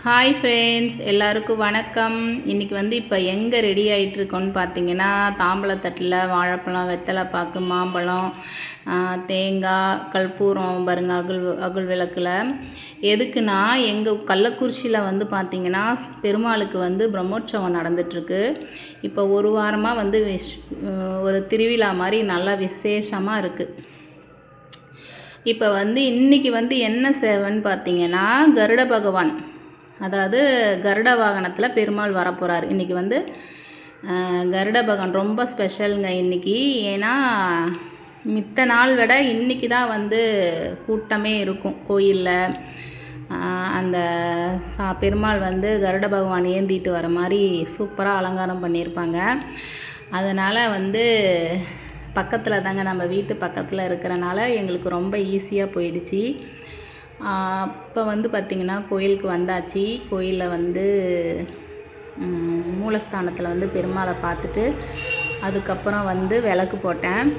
Hi friends எல்லாருக்கும் வணக்கம். இன்றைக்கி வந்து இப்போ எங்கே ரெடி ஆகிட்டுருக்கோன்னு பார்த்தீங்கன்னா தாம்பழத்தட்டில் வாழைப்பழம் வெத்தலை பாக்கு மாம்பழம் தேங்காய் கற்பூரம் பாருங்க அகுல் அகுல் விளக்கில். எதுக்குன்னா எங்கள் கள்ளக்குறிச்சியில் வந்து பார்த்திங்கன்னா பெருமாளுக்கு வந்து பிரம்மோற்சவம் நடந்துட்டுருக்கு. இப்போ ஒரு வாரமாக வந்து விஷ் ஒரு திருவிழா மாதிரி நல்லா விசேஷமாக இருக்குது இப்போ வந்து இன்னைக்கு வந்து என்ன சேவைன்னு பார்த்தீங்கன்னா கருட பகவான். அதாவது கருட வாகனத்தில் பெருமாள் வரப்போகிறார் இன்றைக்கி வந்து கருட பகவான் ரொம்ப ஸ்பெஷலுங்க இன்றைக்கி ஏன்னா மித்த நாள் விட இன்றைக்கி தான் வந்து கூட்டமே இருக்கும் கோயிலில். அந்த சா பெருமாள் வந்து கருட பகவான் ஏந்திட்டு வர மாதிரி சூப்பராக அலங்காரம் பண்ணியிருப்பாங்க அதனால் வந்து பக்கத்தில் தாங்க நம்ம வீட்டு பக்கத்தில் இருக்கிறனால எங்களுக்கு ரொம்ப ஈஸியாக போயிடுச்சு. அப்போ வந்து பார்த்திங்கன்னா கோயிலுக்கு வந்தாச்சு. கோயிலில் வந்து மூலஸ்தானத்தில் வந்து பெருமாளை பார்த்துட்டு அதுக்கப்புறம் வந்து விளக்கு போட்டேன்.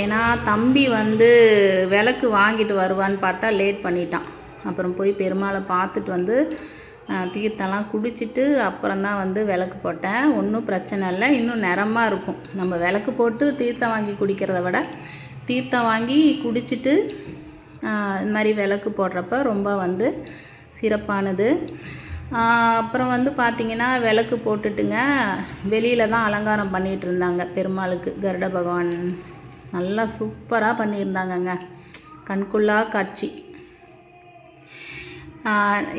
ஏன்னா தம்பி வந்து விளக்கு வாங்கிட்டு வருவான்னு பார்த்தா லேட் பண்ணிட்டான். அப்புறம் போய் பெருமாளை பார்த்துட்டு வந்து தீர்த்தம்லாம் குடிச்சிட்டு அப்புறம் தான் வந்து விளக்கு போட்டேன். ஒன்றும் பிரச்சனை இல்லை. இன்னும் நிறமாக இருக்கும். நம்ம விளக்கு போட்டு தீர்த்தம் வாங்கி குடிக்கிறத விட தீர்த்தம் வாங்கி குடிச்சிட்டு இது மாதிரி விளக்கு போடுறப்ப ரொம்ப வந்து சிறப்பானது. அப்புறம் வந்து பார்த்திங்கன்னா விளக்கு போட்டுட்டுங்க வெளியில் தான் அலங்காரம் பண்ணிகிட்டு இருந்தாங்க பெருமாளுக்கு. கருட பகவான் நல்லா சூப்பராக பண்ணியிருந்தாங்கங்க. கண்குள்ளா காட்சி.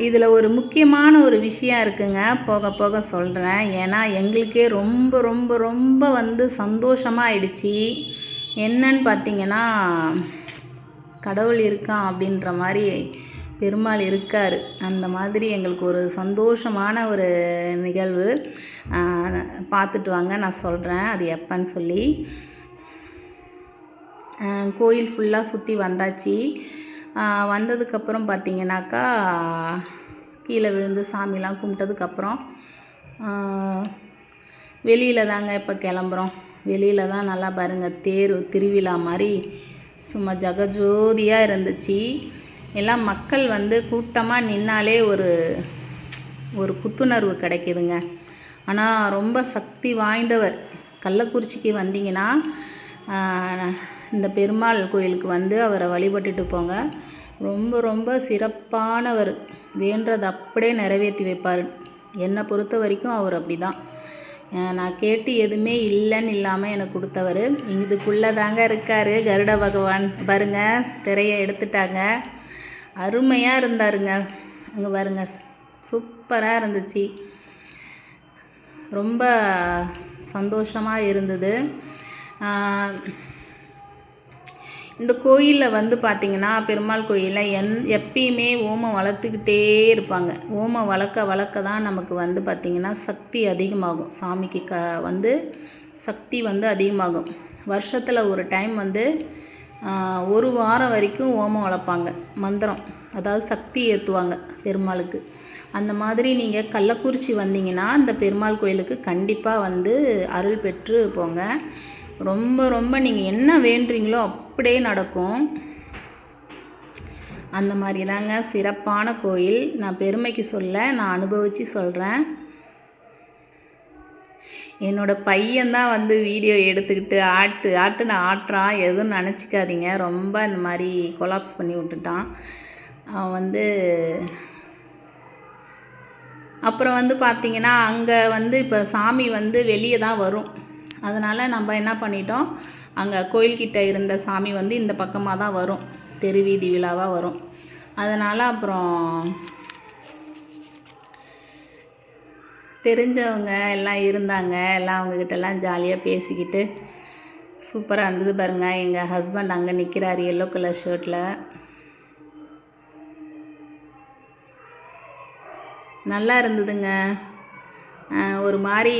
இதில் ஒரு முக்கியமான ஒரு விஷயம் இருக்குங்க. போக போக சொல்கிறேன் ஏன்னா எங்களுக்கே ரொம்ப ரொம்ப ரொம்ப வந்து சந்தோஷமாக ஆயிடுச்சு. என்னன்னு பார்த்தீங்கன்னா கடவுள் இருக்கான் அப்படின்ற மாதிரி பெருமாள் இருக்கார். அந்த மாதிரி எங்களுக்கு ஒரு சந்தோஷமான ஒரு நிகழ்வு பார்த்துட்டு வாங்க நான் சொல்கிறேன் அது எப்போன்னு சொல்லி. கோயில் ஃபுல்லாக சுற்றி வந்தாச்சு. வந்ததுக்கப்புறம் பார்த்தீங்கன்னாக்கா கீழே விழுந்து சாமிலாம் கும்பிட்டதுக்கப்புறம் வெளியில் தாங்க இப்போ கிளம்புறோம். வெளியில் தான் நல்லா பாருங்கள் தேர் திருவிழா மாதிரி சும்மா ஜகஜோதியாக இருந்துச்சு. எல்லாம் மக்கள் வந்து கூட்டமாக நின்னாலே ஒரு ஒரு புத்துணர்வு கிடைக்குதுங்க. ஆனால் ரொம்ப சக்தி வாய்ந்தவர் கள்ளக்குறிச்சிக்கு வந்தீங்கன்னா இந்த பெருமாள் கோயிலுக்கு வந்து அவரை வழிபட்டுட்டு போங்க. ரொம்ப ரொம்ப சிறப்பானவர். வேண்டதை அப்படியே நிறைவேற்றி வைப்பார். என்னை பொறுத்த வரைக்கும் அவர் அப்படி தான் நான் கேட்டு எதுவுமே இல்லைன்னு இல்லாமல் எனக்கு கொடுத்தவர். இதுக்குள்ளே தாங்க இருக்கார் கருட பகவான். பாருங்க திரையை எடுத்துட்டாங்க. அருமையாக இருந்தாருங்க. அங்கே பாருங்க சூப்பராக இருந்துச்சு. ரொம்ப சந்தோஷமாக இருந்தது. இந்த கோயிலில் வந்து பார்த்திங்கன்னா பெருமாள் கோயிலில் எந் எப்பயுமே ஓமம் வளர்த்துக்கிட்டே இருப்பாங்க. ஓமம் வளர்க்க வளர்க்க தான் நமக்கு வந்து பார்த்திங்கன்னா சக்தி அதிகமாகும். சாமிக்கு க வந்து சக்தி வந்து அதிகமாகும். வருஷத்தில் ஒரு டைம் வந்து ஒரு வாரம் வரைக்கும் ஓமம் வளர்ப்பாங்க. மந்திரம். அதாவது சக்தி ஏற்றுவாங்க பெருமாளுக்கு. அந்த மாதிரி நீங்கள் கள்ளக்குறிச்சி வந்தீங்கன்னா அந்த பெருமாள் கோயிலுக்கு கண்டிப்பாக வந்து அருள் பெற்று போங்க. ரொம்ப ரொம்ப நீங்கள் என்ன வேண்டுறீங்களோ அப்படியே நடக்கும். அந்த மாதிரி தாங்க சிறப்பான கோயில். நான் பெருமைக்கு சொல்ல நான் அனுபவித்து சொல்கிறேன் என்னோடய பையன்தான் வந்து வீடியோ எடுத்துக்கிட்டு ஆட்டு ஆட்டு நான் ஆட்டுறான். எதுவும் நினச்சிக்காதீங்க. ரொம்ப இந்த மாதிரி கொலாப்ஸ் பண்ணி விட்டுட்டான். அவன் வந்து அப்புறம் வந்து பார்த்திங்கன்னா அங்கே வந்து இப்போ சாமி வந்து வெளியே தான் வரும். அதனால் நம்ம என்ன பண்ணிட்டோம்? அங்கே கோயில்கிட்ட இருந்த சாமி வந்து இந்த பக்கமாக தான் வரும். தெருவீதி விழாவாக வரும். அதனால் அப்புறம் தெரிஞ்சவங்க எல்லாம் இருந்தாங்க. எல்லாம் அவங்கக்கிட்டலாம் ஜாலியாக பேசிக்கிட்டு சூப்பராக இருந்தது பாருங்கள் எங்கள் ஹஸ்பண்ட் அங்கே நிற்கிறாரு எல்லோ கலர் ஷர்ட்டில் நல்லா இருந்ததுங்க. ஒரு மாதிரி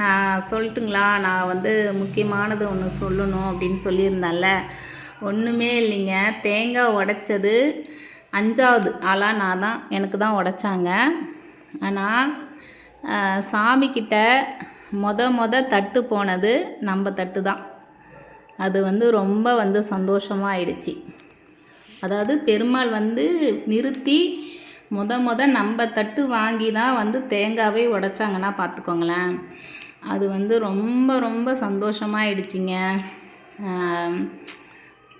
நான் சொல்லட்டுங்களா? நான் வந்து முக்கியமானது ஒன்று சொல்லணும் அப்படின்னு சொல்லியிருந்தேன்ல. ஒன்றுமே இல்லைங்க. தேங்காய் உடைச்சது அஞ்சாவது ஆளாக நான் தான். எனக்கு தான் உடைச்சாங்க. ஆனால் சாமிக்கிட்ட மொத மொத தட்டு போனது நம்ம தட்டு தான். அது வந்து ரொம்ப வந்து சந்தோஷமாக ஆயிடுச்சு அதாவது பெருமாள் வந்து நிறுத்தி முத மொத நம்ம தட்டு வாங்கி தான் வந்து தேங்காவே உடைச்சாங்கன்னா பார்த்துக்கோங்களேன். அது வந்து ரொம்ப ரொம்ப சந்தோஷமாயிடுச்சிங்க.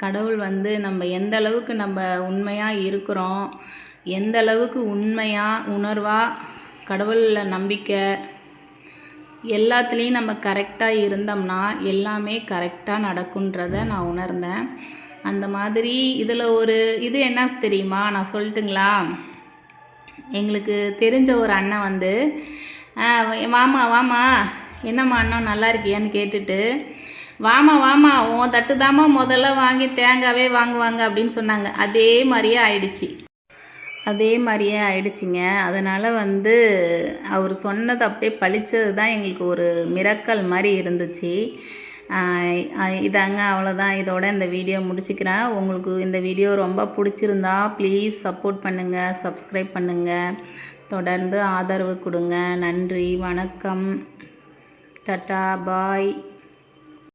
கடவுள் வந்து நம்ம எந்த அளவுக்கு நம்ம உண்மையாக இருக்கிறோம் எந்த அளவுக்கு உண்மையாக உணர்வாக கடவுளில் நம்பிக்கை எல்லாத்துலேயும் நம்ம கரெக்டாக இருந்தோம்னா எல்லாமே கரெக்டாக நடக்குன்றத நான் உணர்ந்தேன். அந்த மாதிரி இதில் ஒரு இது என்ன தெரியுமா? நான் சொல்லட்டுங்களா? எங்களுக்கு தெரிஞ்ச ஒரு அண்ணன் வந்து வாமா வாமா என்னம்மா அண்ணன் நல்லா இருக்கியான்னு கேட்டுட்டு வாமா வாமா உன் தட்டு தாமா முதல்ல வாங்கி தேங்காவே வாங்குவாங்க அப்படின்னு சொன்னாங்க. அதே மாதிரியே ஆயிடுச்சு. அதே மாதிரியே ஆயிடுச்சுங்க. அதனால் வந்து அவர் சொன்னது அப்படியே பழித்தது தான் எங்களுக்கு ஒரு மிரக்கல் மாதிரி இருந்துச்சு. இதாங்க அவ்வளோதான் இதோட இந்த வீடியோ முடிச்சுக்கிறேன். உங்களுக்கு இந்த வீடியோ ரொம்ப பிடிச்சிருந்தா ப்ளீஸ் சப்போர்ட் பண்ணுங்கள் சப்ஸ்கிரைப் பண்ணுங்கள் தொடர்ந்து ஆதரவு கொடுங்க. நன்றி வணக்கம். Ta ta bye.